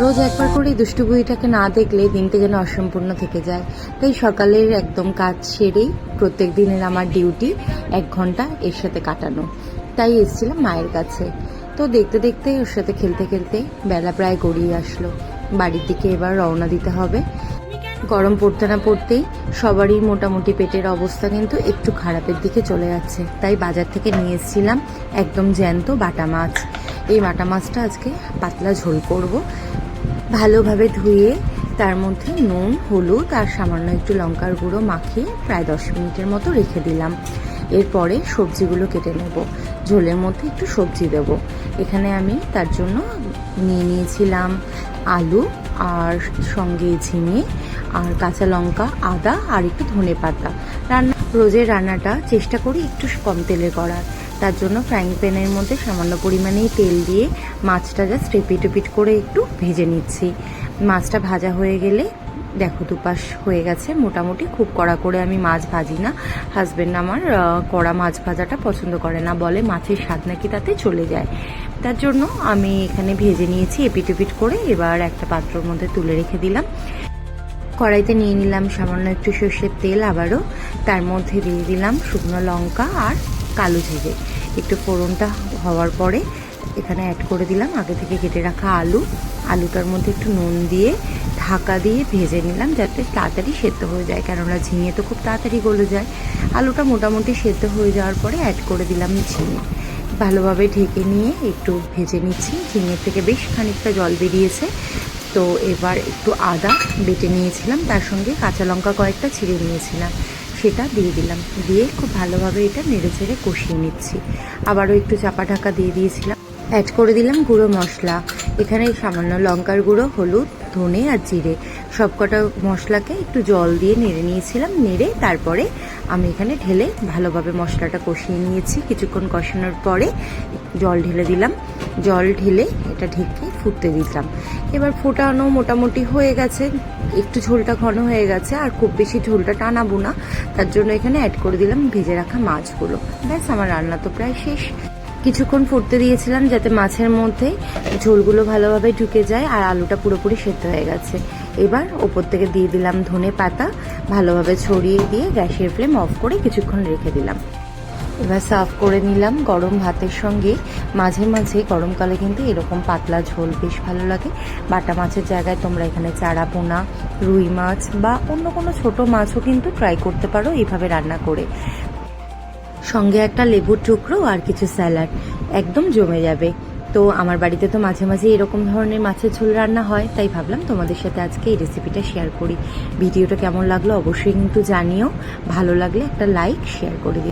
রোজ একবার করে দুষ্টু বুড়িটাকে না দেখলে দিনটা যেন অসম্পূর্ণ থেকে যায়। তাই সকালের একদম কাজ সেরেই প্রত্যেক দিনের আমার ডিউটি এক ঘণ্টা এর সাথে কাটানো। তাই এসেছিলাম মায়ের কাছে। তো দেখতে দেখতে ওর সাথে খেলতে খেলতে বেলা প্রায় গড়িয়ে আসলো। বাড়ির দিকে এবার রওনা দিতে হবে। গরম পড়তে না পড়তেই সবারই মোটামুটি পেটের অবস্থা কিন্তু একটু খারাপের দিকে চলে যাচ্ছে। তাই বাজার থেকে নিয়ে এসেছিলাম একদম জ্যান্ত বাটা মাছ। এই বাটা মাছটা আজকে পাতলা ঝোল করব। ভালোভাবে ধুয়ে তার মধ্যে নুন, হলুদ আর সামান্য একটু লঙ্কার গুঁড়ো মাখিয়ে প্রায় দশ মিনিটের মতো রেখে দিলাম। এরপরে সবজিগুলো কেটে নেব। ঝোলের মধ্যে একটু সবজি দেব। এখানে আমি তার জন্য নিয়ে নিয়েছিলাম আলু আর সঙ্গে ঝিঙে আর কাঁচা লঙ্কা, আদা আর একটু ধনে পাতা। রান্না, রোজের রান্নাটা চেষ্টা করি একটু কম তেলে করার। তার জন্য ফ্রাইং প্যানের মধ্যে সামান্য পরিমাণেই তেল দিয়ে মাছটা জাস্ট রিপিট রিপিট করে একটু ভেজে নিচ্ছি। মাছটা ভাজা হয়ে গেলে, দেখো দুপাশ হয়ে গেছে। মোটামুটি খুব কড়া করে আমি মাছ ভাজি না। হাজবেন্ড আমার কড়া মাছ ভাজাটা পছন্দ করে না। বলে মাছের স্বাদ নাকি তাতে চলে যায়। তার জন্য আমি এখানে ভেজে নিয়েছি এপিট করে এবার একটা পাত্রর মধ্যে তুলে রেখে দিলাম। কড়াইতে নিয়ে নিলাম সামান্য একটু সর্ষের তেল আবারও। তার মধ্যে দিয়ে দিলাম শুকনো লঙ্কা আর কালো জিরে। একটু ফোড়নটা হওয়ার পরে এখানে অ্যাড করে দিলাম আগে থেকে কেটে রাখা আলু। আলুটার মধ্যে একটু নুন দিয়ে ঢাকা দিয়ে ভেজে নিলাম যাতে তাড়াতাড়ি সেদ্ধ হয়ে যায়, কেননা ঝিঙে তো খুব তাড়াতাড়ি গলে যায়। আলুটা মোটামুটি সেদ্ধ হয়ে যাওয়ার পরে অ্যাড করে দিলাম ঝিঙে। ভালোভাবে ঢেকে নিয়ে একটু ভেজে নিচ্ছি। ঝিঙের থেকে বেশ খানিকটা জল বেরিয়েছে। তো এবার একটু আদা বেটে নিয়েছিলাম, তার সঙ্গে কাঁচা লঙ্কা কয়েকটা ছিঁড়ে নিয়েছিলাম। সেটা দিয়ে দিলাম। দিয়ে খুব ভালোভাবে এটা নেড়ে চেড়ে কষিয়ে নিচ্ছি। আবারও একটু চাপা ঢাকা দিয়ে দিয়েছিলাম। অ্যাড করে দিলাম গুঁড়ো মশলা। এখানে সামান্য লঙ্কার গুঁড়ো, হলুদ, ধনে আর জিরে। সবকটা মশলাকে একটু জল দিয়ে নেড়ে নিয়েছিলাম। নেড়ে তারপরে আমি এখানে ঢেলে ভালোভাবে মশলাটা কষিয়ে নিয়েছি। কিছুক্ষণ কষানোর পরে জল ঢেলে দিলাম। জল ঢেলে এটা ঢেকে ফুটতে দিলাম এবার ফোটানো মোটামুটি হয়ে গেছে। একটু ঝোলটা ঘন হয়ে গেছে, আর খুব বেশি ঝোলটা টানাবো না। তার জন্য এখানে অ্যাড করে দিলাম ভেজে রাখা মাছগুলো। ব্যাস, আমার রান্না তো প্রায় শেষ। কিছুক্ষণ ফুটতে দিয়েছিলাম যাতে মাছের মধ্যে ঝোলগুলো ভালোভাবে ঢুকে যায় আর আলুটা পুরোপুরি সেদ্ধ হয়ে গেছে। এবার ওপর থেকে দিয়ে দিলাম ধনে পাতা। ভালোভাবে ছড়িয়ে দিয়ে গ্যাসের ফ্লেম অফ করে কিছুক্ষণ রেখে দিলাম। এবার সার্ভ করে নিলাম গরম ভাতের সঙ্গে। মাঝে মাঝে গরমকালে কিন্তু এরকম পাতলা ঝোল বেশ ভালো লাগে। বাটা মাছের জায়গায় তোমরা এখানে চারা পোনা, রুই মাছ বা অন্য কোনো ছোট মাছও কিন্তু ট্রাই করতে পারো এইভাবে রান্না করে। সঙ্গে একটা লেবুর টুকরো আর কিছু স্যালাড। একদম জমে যাবে। তো আমার বাড়িতে তো মাঝে মাঝে এরকম ধরনের মাছের ঝোল রান্না হয়, তাই ভাবলাম তোমাদের সাথে আজকে এই রেসিপিটা শেয়ার করি। ভিডিওটা কেমন লাগল অবশ্যই কিন্তু জানিও। ভালো লাগলে একটা লাইক শেয়ার করে দিও।